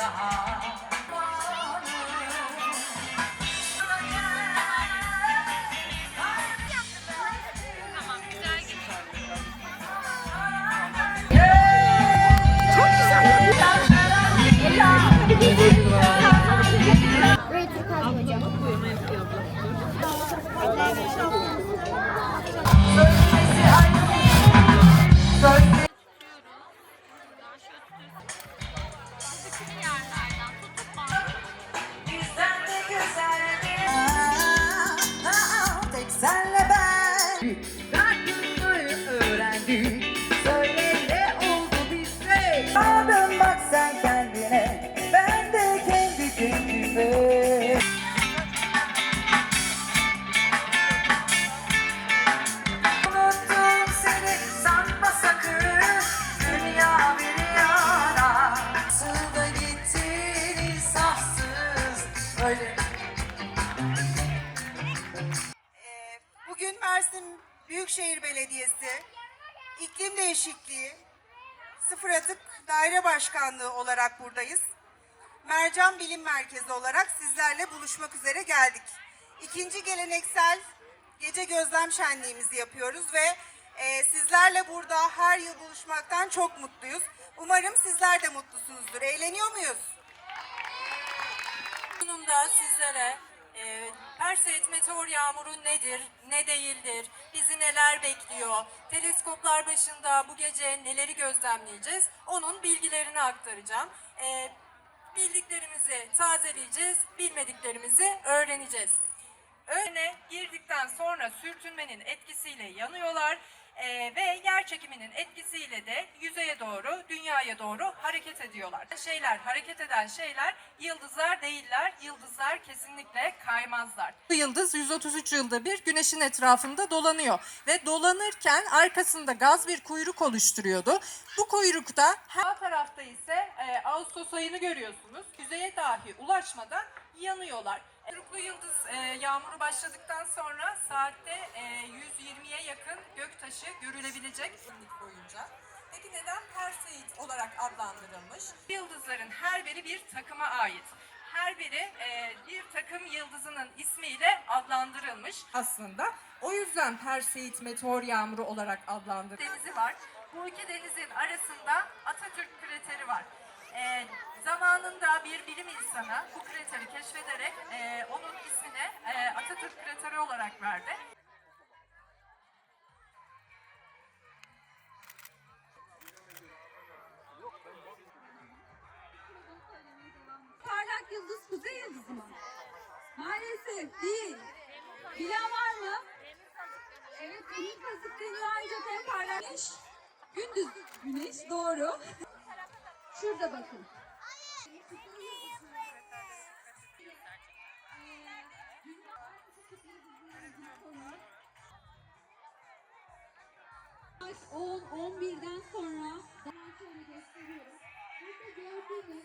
daha Büyükşehir Belediyesi iklim değişikliği sıfır atık daire başkanlığı olarak buradayız. Mercan Bilim Merkezi olarak sizlerle buluşmak üzere geldik. İkinci geleneksel gece gözlem şenliğimizi yapıyoruz ve e, sizlerle burada her yıl buluşmaktan çok mutluyuz. Umarım sizler de mutlusunuzdur. Eğleniyor muyuz? Sonunda sizlere e, Perseid meteor yağmuru nedir, ne değildir, bizi neler bekliyor, teleskoplar başında bu gece neleri gözlemleyeceğiz, onun bilgilerini aktaracağım. E, bildiklerimizi tazeleyeceğiz, bilmediklerimizi öğreneceğiz. Öğrene girdikten sonra sürtünmenin etkisiyle yanıyorlar eee, ve yer çekiminin etkisiyle de dünyaya doğru hareket ediyorlar. Şeyler, hareket eden şeyler yıldızlar değiller. Yıldızlar kesinlikle kaymazlar. Bu yıldız 133 yılda bir güneşin etrafında dolanıyor ve dolanırken arkasında gaz bir kuyruk oluşturuyordu. Bu kuyrukta her tarafta ise eee, Ağustos ayını görüyorsunuz. Yüzeye dahi ulaşmadan yanıyorlar. Kuyruklu yıldız e, yağmuru başladıktan sonra saatte e, 120'ye yakın göktaşı görülebilecek boyunca. Peki neden Perseid olarak adlandırılmış? Yıldızların her biri bir takıma ait. Her biri e, bir takım yıldızının ismiyle adlandırılmış aslında. O yüzden Perseid meteor yağmuru olarak adlandırılmış. Denizi var. Bu iki denizin arasında Atatürk krateri var. E, zamanında bir bilim insanı bu krateri keşfederek e, onun ismini e, Atatürk krateri olarak verdi. Maalesef değil. Bilen var mı? Evet, benim kazık deniyor ancak en parlak güneş. Gündüz güneş, doğru. Şurada bakın. Saat 10, 11'den sonra daha şöyle gösteriyorum. Burada gördüğünüz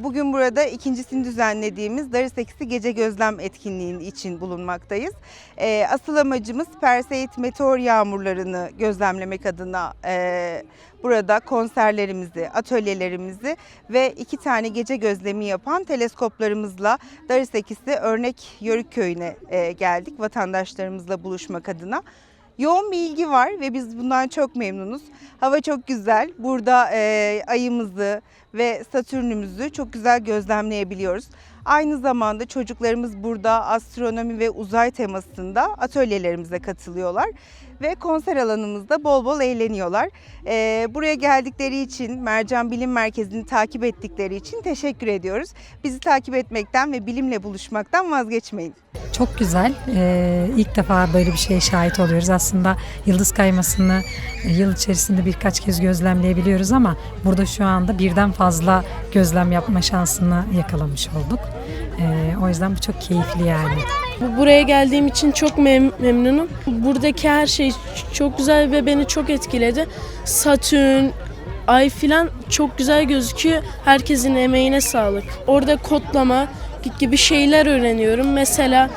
Bugün burada ikincisini düzenlediğimiz Darı Sekisi Gece Gözlem etkinliğinin için bulunmaktayız. Ee, Asıl amacımız Perseid meteor yağmurlarını gözlemlemek adına e, burada konserlerimizi, atölyelerimizi ve iki tane gece gözlemi yapan teleskoplarımızla Darı Sekisi Örnek Yörük Köyü'ne e, geldik vatandaşlarımızla buluşmak adına. Yoğun bir ilgi var ve biz bundan çok memnunuz. Hava çok güzel. Burada e, ayımızı ve Satürn'ümüzü çok güzel gözlemleyebiliyoruz. Aynı zamanda çocuklarımız burada astronomi ve uzay temasında atölyelerimize katılıyorlar ve konser alanımızda bol bol eğleniyorlar. E, buraya geldikleri için, Mercan Bilim Merkezi'ni takip ettikleri için teşekkür ediyoruz. Bizi takip etmekten ve bilimle buluşmaktan vazgeçmeyin. Çok güzel. Ee, ilk defa böyle bir şeye şahit oluyoruz. Aslında yıldız kaymasını e, yıl içerisinde birkaç kez gözlemleyebiliyoruz ama burada şu anda birden fazla gözlem yapma şansını yakalamış olduk. Ee, o yüzden bu çok keyifli yani. Bu- Buraya geldiğim için çok mem- memnunum. Buradaki her şey çok güzel ve beni çok etkiledi. Satürn, ay filan çok güzel gözüküyor. Herkesin emeğine sağlık. Orada kodlama gibi şeyler öğreniyorum. Mesela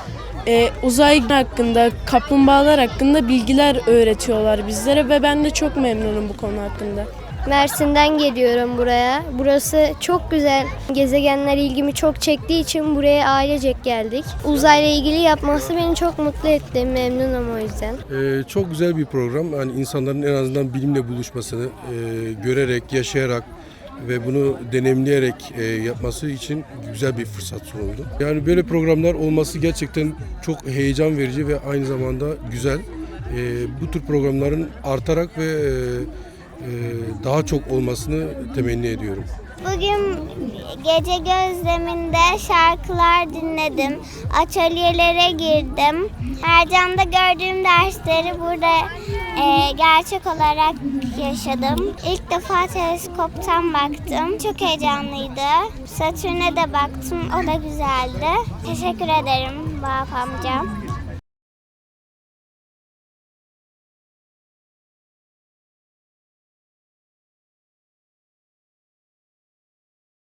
e, uzay hakkında, kaplumbağalar hakkında bilgiler öğretiyorlar bizlere ve ben de çok memnunum bu konu hakkında. Mersin'den geliyorum buraya. Burası çok güzel. Gezegenler ilgimi çok çektiği için buraya ailecek geldik. Uzayla ilgili yapması beni çok mutlu etti. Memnunum o yüzden. Ee, çok güzel bir program. Yani insanların en azından bilimle buluşmasını e, görerek, yaşayarak ve bunu deneyimleyerek e, yapması için güzel bir fırsat sunuldu. Yani böyle programlar olması gerçekten çok heyecan verici ve aynı zamanda güzel. E, bu tür programların artarak ve e, daha çok olmasını temenni ediyorum. Bugün gece gözleminde şarkılar dinledim. Atölyelere girdim. Mercan'da gördüğüm dersleri burada e, gerçek olarak yaşadım. İlk defa teleskoptan baktım. Çok heyecanlıydı. Satürn'e de baktım. O da güzeldi. Teşekkür ederim Vahap amcam.